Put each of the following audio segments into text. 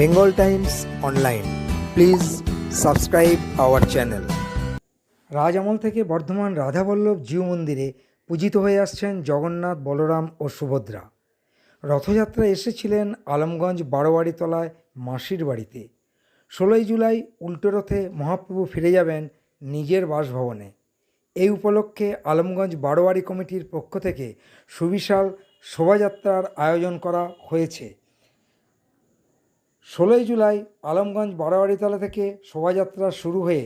Bengal Times online please subscribe our channel রাজ আমল থেকে বর্ধমান রাধাবল্লভ জিউ মন্দিরে পূজিত হয়ে আসছেন জগন্নাথ, বলরাম ও সুভদ্রা। রথযাত্রায় এসেছিলেন আলমগঞ্জ বারোয়ারিতলায় মাসির বাড়িতে। ষোলোই জুলাই উল্টো রথে মহাপ্রভু ফিরে যাবেন নিজের বাসভবনে। এই উপলক্ষে আলমগঞ্জ বারোয়ারি কমিটির পক্ষ থেকে সুবিশাল শোভাযাত্রার আয়োজন করা হয়েছে। ষোলোই জুলাই আলমগঞ্জ বারোয়ারিতলা থেকে শোভাযাত্রা শুরু হয়ে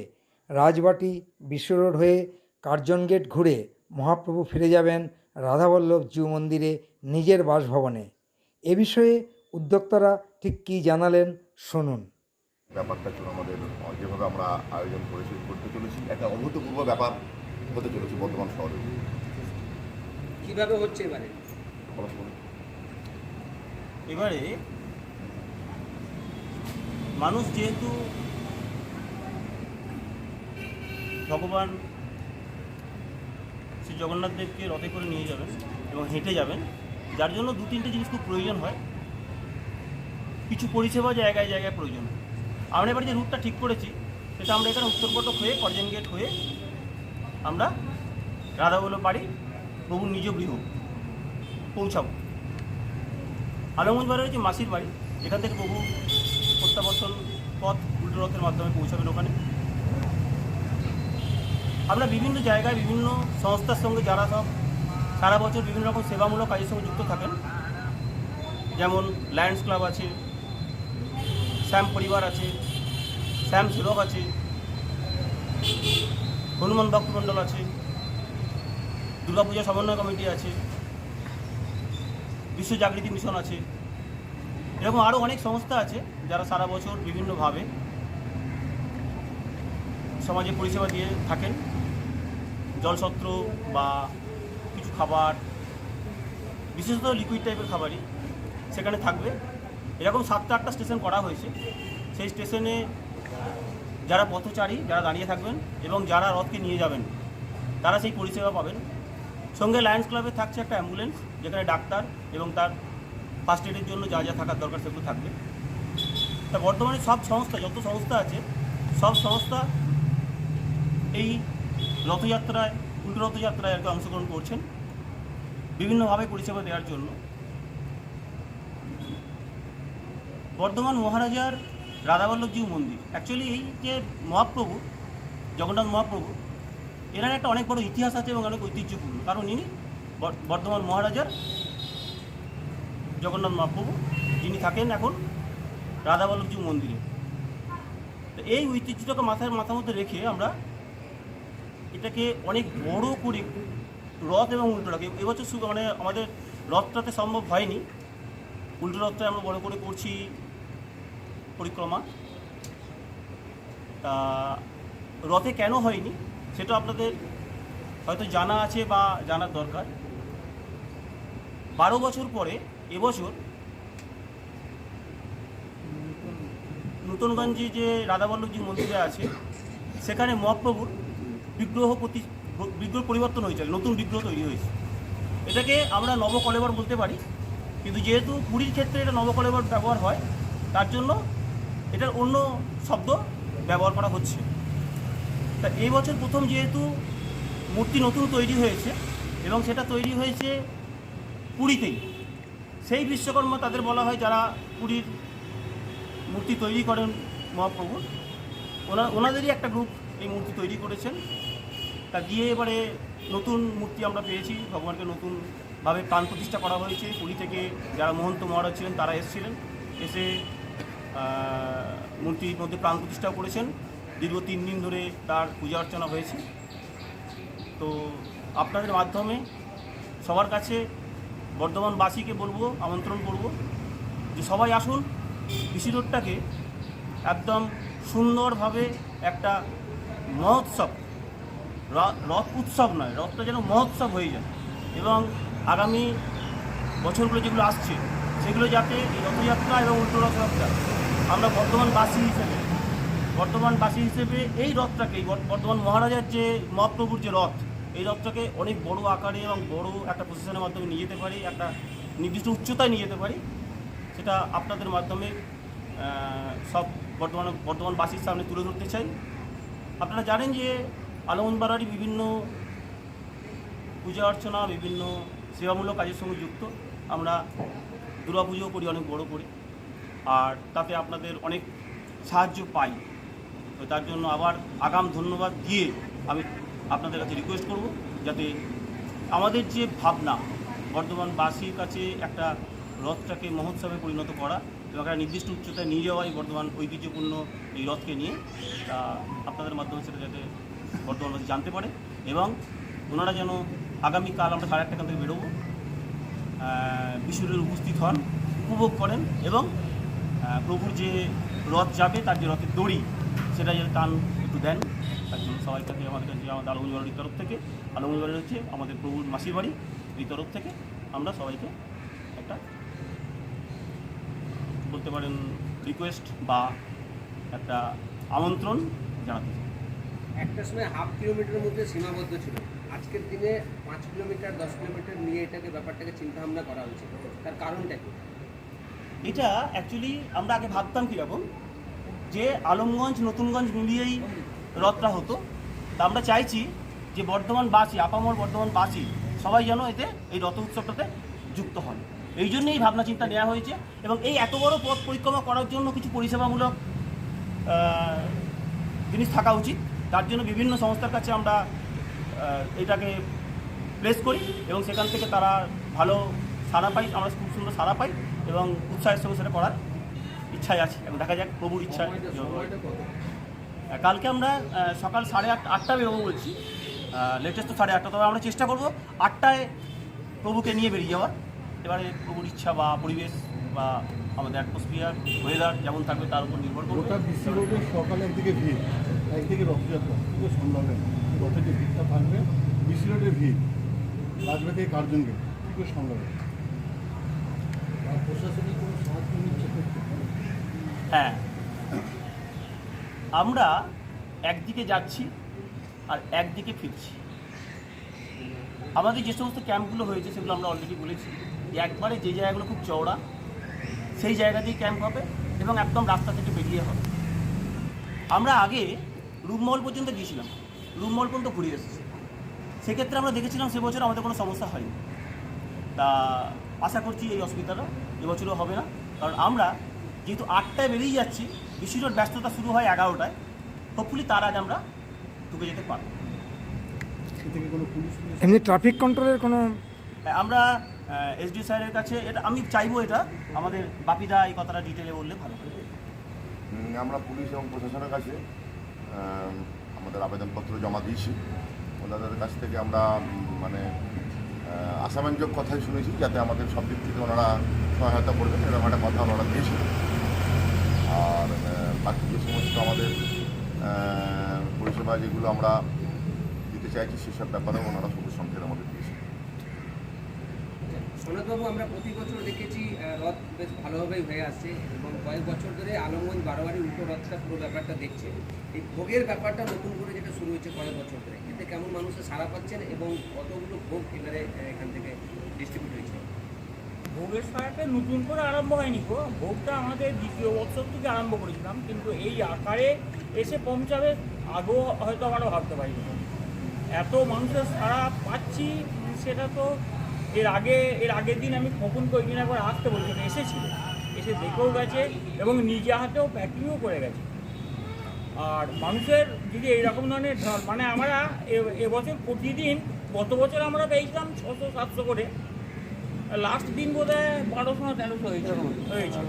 রাজবাটি বিশ্ব রোড হয়ে কার্জন গেট ঘুরে মহাপ্রভু ফিরে যাবেন রাধাবল্লভ জিউ মন্দিরে নিজের বাসভবনে। এ বিষয়ে উদ্যোক্তারা ঠিক কী জানালেন শুনুন। ব্যাপারটা ছিল আমাদের যেভাবে আমরা আয়োজন করেছি করতে চলেছি একটা অভূতপূর্ব ব্যাপার হতে চলেছে বর্তমান শহরে। কীভাবে হচ্ছে এবারে। এবারে মানুষ যেহেতু ভগবান শ্রী জগন্নাথ দেবকে রথে করে নিয়ে যাবেন এবং হেঁটে যাবেন, যার জন্য দু তিনটে জিনিস খুব প্রয়োজন হয় কিছু পরিষেবা জায়গায় জায়গায় প্রয়োজন হয়। আমরা এবার যে রুটটা ঠিক করেছি, সেটা আমরা এখানে উত্তরপটক হয়ে, করজন গেট হয়ে আমরা রাধাবল্লভ বাড়ি, প্রভুর নিজ গৃহ পৌঁছাবো আলমগঞ্জ বাড়ি হচ্ছে মাসির বাড়ি এখান থেকে বহু প্রত্যাবর্তন পথ উল্টো রথের মাধ্যমে পৌঁছাবেন ওখানে। আমরা বিভিন্ন জায়গায় বিভিন্ন সংস্থার সঙ্গে যারা সব সারা বছর বিভিন্ন রকম সেবামূলক কাজের সঙ্গে যুক্ত থাকেন, যেমন লায়ন্স ক্লাব আছে শ্যাম পরিবার আছে শ্যাম সেবক আছে, হনুমান ভক্ত মণ্ডল আছে, দুর্গাপূজা সমন্বয় কমিটি আছে, বিশ্ব জাগৃতি মিশন আছে। এরকম আরও অনেক সংস্থা আছে যারা সারা বছর বিভিন্নভাবে সমাজে পরিষেবা দিয়ে থাকেন। জলসত্র বা কিছু খাবার, বিশেষত লিকুইড টাইপের খাবারই সেখানে থাকবে। এরকম সাতটা আটটা স্টেশন করা হয়েছে। সেই স্টেশনে যারা পথচারী, যারা দাঁড়িয়ে থাকবেন এবং যারা রথকে নিয়ে যাবেন, তারা সেই পরিষেবা পাবেন। সঙ্গে লায়ন্স ক্লাবে থাকছে একটা অ্যাম্বুলেন্স যেখানে ডাক্তার এবং তার ফার্স্ট এডের জন্য যা যা থাকার দরকার সেগুলো থাকবে। তা বর্তমানে সব সংস্থা, যত সংস্থা আছে, সব সংস্থা এই রথযাত্রায়, উল্টো রথযাত্রায় আর অংশগ্রহণ করছেন। বিভিন্নভাবে পরিষেবা দেওয়ার জন্য। বর্ধমান মহারাজার রাধাবল্লভজিউ মন্দির অ্যাকচুয়ালি এই যে মহাপ্রভু, জগন্নাথ মহাপ্রভু, এনার একটা অনেক বড় ইতিহাস আছে এবং অনেক ঐতিহ্যপূর্ণ। কারণ ইনি বর- বর্ধমান মহারাজার জগন্নাথ মহাপ্রভু, যিনি থাকেন এখন রাধাবল্লভজি মন্দিরে। তো এই ঐতিহ্যটাকে মাথায়, মাথার মধ্যে রেখে আমরা এটাকে অনেক বড় করে রথ এবং উল্টো রথ এবছর শুধু মানে আমাদের রথটাতে সম্ভব হয়নি। উল্টো রথটা আমরা বড় করে করছি পরিক্রমা। তা রথে কেন হয়নি, সেটা আপনাদের হয়তো জানা আছে বা জানার দরকার। বারো বছর পরে এবছর নূতনগঞ্জে যে রাধাবল্লভজি মন্দিরে আছে, সেখানে মহাপ্রভুর বিগ্রহ প্রতি বিগ্রহ পরিবর্তন হয়েছে নতুন বিগ্রহ তৈরি হয়েছে। এটাকে আমরা নবকলেবর বলতে পারি, কিন্তু যেহেতু পুরীর ক্ষেত্রে এটা নবকলেবর ব্যবহার হয়, তার জন্য এটার অন্য শব্দ ব্যবহার করা হচ্ছে। তা এই বছর প্রথম যেহেতু মূর্তি নতুন তৈরি হয়েছে, এবং সেটা তৈরি হয়েছে পুরীতেই। সেই বিশ্বকর্মা তাদের বলা হয় যারা পুরীর মূর্তি তৈরি করেন মহাপ্রভুর। ওনা, ওনাদেরই একটা গ্রুপ এই মূর্তি তৈরি করেছেন। তা দিয়ে এবারে নতুন মূর্তি আমরা পেয়েছি, ভগবানকে নতুনভাবে প্রাণ প্রতিষ্ঠা করা হয়েছে। পুরী থেকে যারা মহন্ত মহারাজ ছিলেন, তারা এসেছিলেন। এসে মূর্তির মধ্যে প্রাণ প্রতিষ্ঠাও করেছেন। দীর্ঘ তিন দিন ধরে তার পূজা অর্চনা হয়েছে। তো আপনাদের মাধ্যমে সবার কাছে বর্ধমানবাসীকে বলব, আমন্ত্রণ করব যে সবাই আসুন, কৃষি রোডটাকে একদম সুন্দরভাবে একটা মহোৎসব রথ উৎসব নয়, রথটা যেন মহোৎসব হয়ে যায় এবং আগামী বছরগুলো যেগুলো আসছে, সেগুলো যাতে এই রথযাত্রা এবং উল্টো রথযাত্রা আমরা বর্তমানবাসী হিসেবে বর্তমানবাসী হিসেবে এই রথটাকে, এই বর্তমান মহারাজার যে মহাপ্রভুর যে রথ এই রথটাকে অনেক বড় আকারে এবং বড় একটা প্রসেশনের মাধ্যমে নিয়ে যেতে পারি, একটা নির্দিষ্ট উচ্চতায় নিয়ে যেতে পারি। সেটা আপনাদের মাধ্যমে সব বর্তমান বর্তমানবাসীর সামনে তুলে ধরতে চাই। আপনারা জানেন যে আলমনবাড়ারই বিভিন্ন পূজা অর্চনা, বিভিন্ন সেবামূলক কাজের সঙ্গে যুক্ত। আমরা দুর্গা পুজো করি, অনেক বড় করি। আর তাতে আপনাদের অনেক সাহায্য পাই। তো তার জন্য আবার আগাম ধন্যবাদ দিয়ে আমি আপনাদের কাছে রিকোয়েস্ট করব যাতে আমাদের যে ভাবনা, বর্ধমানবাসীর কাছে একটা রথটাকে মহোৎসবে পরিণত করা এবং একটা নির্দিষ্ট উচ্চতায় নিয়ে যাওয়াই বর্ধমান ঐতিহ্যপূর্ণ এই রথকে নিয়ে তা আপনাদের মাধ্যমে সেটা যাতে বর্ধমানবাসী জানতে পারে এবং ওনারা যেন আগামীকাল আমরা সাড়ে আটটা থেকে বেরোবো বিশুরের উপস্থিত হন, উপভোগ করেন এবং প্রভুর যে রথ যাবে, তার যে রথের দড়ি, সেটা যেন টান একটু দেন। তার জন্য সবাইকে আমাদের কাছে আমাদের আলমগঞ্জ তরফ থেকে। আলমগঞ্জ হচ্ছে আমাদের প্রভুর মাসির বাড়ি। এই তরফ থেকে আমরা সবাইকে একটা বলতে পারেন রিকোয়েস্ট বা একটা আমন্ত্রণ জানাতে চাই। একটা সময় হাফ কিলোমিটারের মধ্যে সীমাবদ্ধ ছিল। আজকের দিনে পাঁচ কিলোমিটার দশ কিলোমিটার নিয়ে এটাকে ব্যাপারটাকে চিন্তা ভাবনা করা হয়েছে। তার কারণটা কি? এটা অ্যাকচুয়ালি আমরা আগে ভাবতাম কীরকম? যে আলমগঞ্জ, নতুনগঞ্জ মিলিয়েই রথটা হতো, তা আমরা চাইছি যে বর্ধমানবাসী আপামর বর্ধমান বর্ধমানবাসী সবাই যেন এতে এই রথ উৎসবটাতে যুক্ত হন। এই জন্যই ভাবনা চিন্তা নেওয়া হয়েছে এবং এই এত বড় পথ পরিক্রমা করার জন্য কিছু পরিষেবামূলক জিনিস থাকা উচিত। তার জন্য বিভিন্ন সংস্থার কাছে আমরা এটাকে প্লেস করি এবং সেখান থেকে তারা ভালো সাড়া পাই, আমরা খুব সুন্দর সাড়া পাই এবং উৎসাহের সঙ্গে সেটা করার ইচ্ছায় আছে। এখন দেখা যাক, প্রভুর ইচ্ছা কালকে আমরা সকাল সাড়ে আট, আটটা বেরোবো বলছি। লেটেস্ট তো সাড়ে আটটা, তবে আমরা চেষ্টা করব আটটায় প্রভুকে নিয়ে বেরিয়ে যাওয়ার। এবারে প্রভুর ইচ্ছা বা পরিবেশ বা আমাদের অ্যাটমসফিয়ার ওয়েদার যেমন থাকবে তার উপর নির্ভর করবে। গোটা বিশ্ব রোডে ভিড়, একদিকে রথযাত্রা যে ভিড়টা থাকবে, বিশ্ব রোডে ভিড় রাজবে প্রশাসনিক কোনো সাহায্য নিচ্ছে? হ্যাঁ। আমরা একদিকে যাচ্ছি আর একদিকে ফিরছি। আমাদের যে সমস্ত ক্যাম্পগুলো হয়েছে সেগুলো আমরা অলরেডি বলেছি। একবারে যে জায়গাগুলো খুব চওড়া, সেই জায়গা দিয়ে ক্যাম্প হবে এবং একদম রাস্তা থেকে বেরিয়ে হবে। আমরা আগে রুমমহল পর্যন্ত গিয়েছিলাম। রুমমহল পর্যন্ত ঘুরে এসেছি। সেক্ষেত্রে আমরা দেখেছিলাম সে বছর আমাদের কোনো সমস্যা হয়নি। তা আশা করছি এই অসুবিধাটা এবছরও হবে না। কারণ আমরা যেহেতু আটটায় বেরিয়ে যাচ্ছি বেশিরভাগ ব্যস্ততা শুরু হয় এগারোটায়। হোপফুলি তার আগে আমরা ঢুকে যেতে পারব। এমনি ট্রাফিক কন্ট্রোলের কোনো আমরা এসডি স্যারের কাছে এটা আমি চাইব এটা আমাদের বাপিদা এই কথাটা ডিটেলে বললে ভালো হবে আমরা পুলিশ এবং প্রশাসনের কাছে আমাদের আবেদনপত্র জমা দিয়েছি। ওনাদের কাছ থেকে আমরা মানে আহ, কথাই শুনেছি যাতে আমাদের সব দিক থেকে ওনারা সহায়তা করবেন। এরকম একটা কথা ওনারা দিয়েছিল আর বাকি যে সমস্ত আমাদের পরিষেবা যেগুলো আমরা দিতে চাইছি সেসব ব্যাপারে ওনারা সবুজ সংকেত আমাদের দিয়েছে সনদবাবু আমরা প্রতি বছর দেখেছি রথ বেশ ভালোভাবেই হয়ে আসছে এবং কয়েক বছর ধরে আলমগঞ্জ বারোয়ারি উল্টো রথটা পুরো ব্যাপারটা দেখছে। এই ভোগের ব্যাপারটা নতুন করে যেটা শুরু হয়েছে কয়েক বছর ধরে, এতে কেমন মানুষের সাড়া পাচ্ছেন এবং কতগুলো ভোগ এবারে এখান থেকে ডিস্ট্রিবিউট হয়েছে? ভোগের সহায়তা নতুন করে আরম্ভ হয়নি গো। ভোগটা আমাদের দ্বিতীয় বছর থেকে আরম্ভ করেছিলাম, কিন্তু এই আকারে এসে পৌঁছাবে আগেও হয়তো আমরা ভাবতে পারিনি। এত মানুষের সারা পাচ্ছি, সেটা তো এর আগে, এর আগের দিন আমি খোকন কয়েকদিন একবার আসতে বলছিলাম, এসেছিল। এসে দেখেও গেছে এবং নিজে হাতেও প্যাকিংও করে গেছে। আর মানুষের যদি এইরকম ধরনের ঢল মানে আমরা এবছর প্রতিদিন, গত বছর আমরা পেয়েছিলাম ছশো সাতশো করে। লাস্ট দিন বোধ হয় বারোশো না তেরোশো হয়েছিল হয়েছিল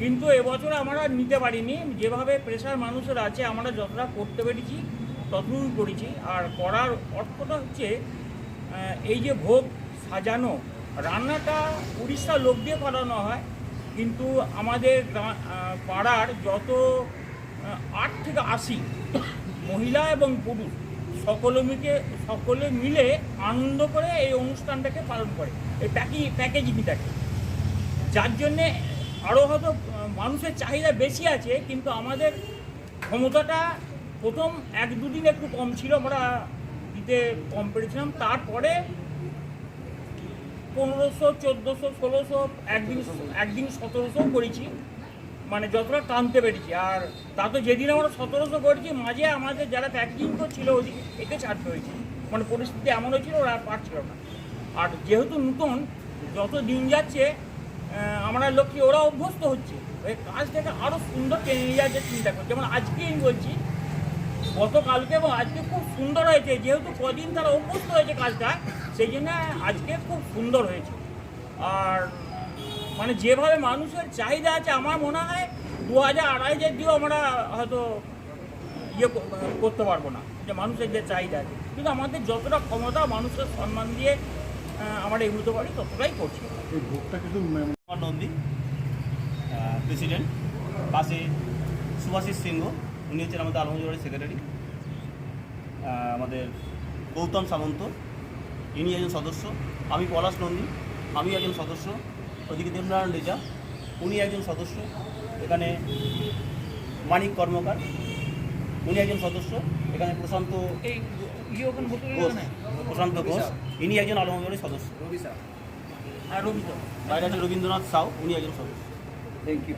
কিন্তু এবছর আমরা নিতে পারিনি। যেভাবে প্রেশার মানুষের আছে আমরা যতটা করতে পেরেছি ততটুকু করেছি। আর করার অর্থটা হচ্ছে এই যে ভোগ সাজানো রান্নাটা উড়িষ্যার লোক দিয়ে করানো হয়। কিন্তু আমাদের পাড়ার যত আট থেকে আশি মহিলা এবং পুরুষ সকলে মিলে সকলে মিলে আনন্দ করে এই অনুষ্ঠানটাকে পালন করে। এই প্যাকি প্যাকেজিংটাকে। যার জন্যে আরও হয়তো মানুষের চাহিদা বেশি আছে, কিন্তু আমাদের ক্ষমতাটা প্রথম এক দুদিন একটু কম ছিল, আমরা দিতে কম পেরেছিলাম। তারপরে পনেরোশো, চোদ্দোশো, ষোলোশো, একদিন একদিন সতেরোশো করেছি। মানে যতটা টানতে পেরেছি। আর তা তো যেদিন আমরা সতেরোশো করেছি মাঝে আমাদের যারা প্যাকেজিং করছিল ওদিকে, একে ছাড়তে হয়েছে। মানে পরিস্থিতি এমন হয়েছিল ওরা আর পারছিল না। আর যেহেতু নতুন, যত দিন যাচ্ছে আমরা লক্ষ্যে ওরা অভ্যস্ত হচ্ছে। ওই কাজটাকে আরও সুন্দর টেনে নিয়ে যাচ্ছে চিন্তা করছে। যেমন আজকে আমি বলছি, গতকালকে এবং আজকে খুব সুন্দর হয়েছে। যেহেতু কদিন তারা অভ্যস্ত হয়েছে কাজটা, সেই জন্য আজকে খুব সুন্দর হয়েছে। আর মানে যেভাবে মানুষের চাহিদা আছে আমার মনে হয় দু হাজার আড়াই হাজার দিয়েও আমরা হয়তো ইয়ে করতে পারব না যে মানুষের যে চাহিদা আছে। কিন্তু আমাদের যতটা ক্ষমতা মানুষের সম্মান দিয়ে আমরা এগোতে পারি ততটাই করছি। ভোগটা কিন্তু নন্দী প্রেসিডেন্ট পাশে সুভাষিস সিংহ উনি হচ্ছেন আমাদের আলমজোড়ের সেক্রেটারি আমাদের গৌতম সামন্ত ইনি একজন সদস্য আমি পলাশ নন্দী আমি একজন সদস্য ওদিকে দেবনারায়ণ রেজা উনি একজন সদস্য এখানে মানিক কর্মকার উনি একজন সদস্য এখানে প্রশান্ত ইয়ে ঘোষ প্রশান্ত ঘোষ ইনি একজন আলমগড়ের সদস্য। রবি স্যার। আর রবি বাইরে রবীন্দ্রনাথ সাউ উনি একজন সদস্য। Thank you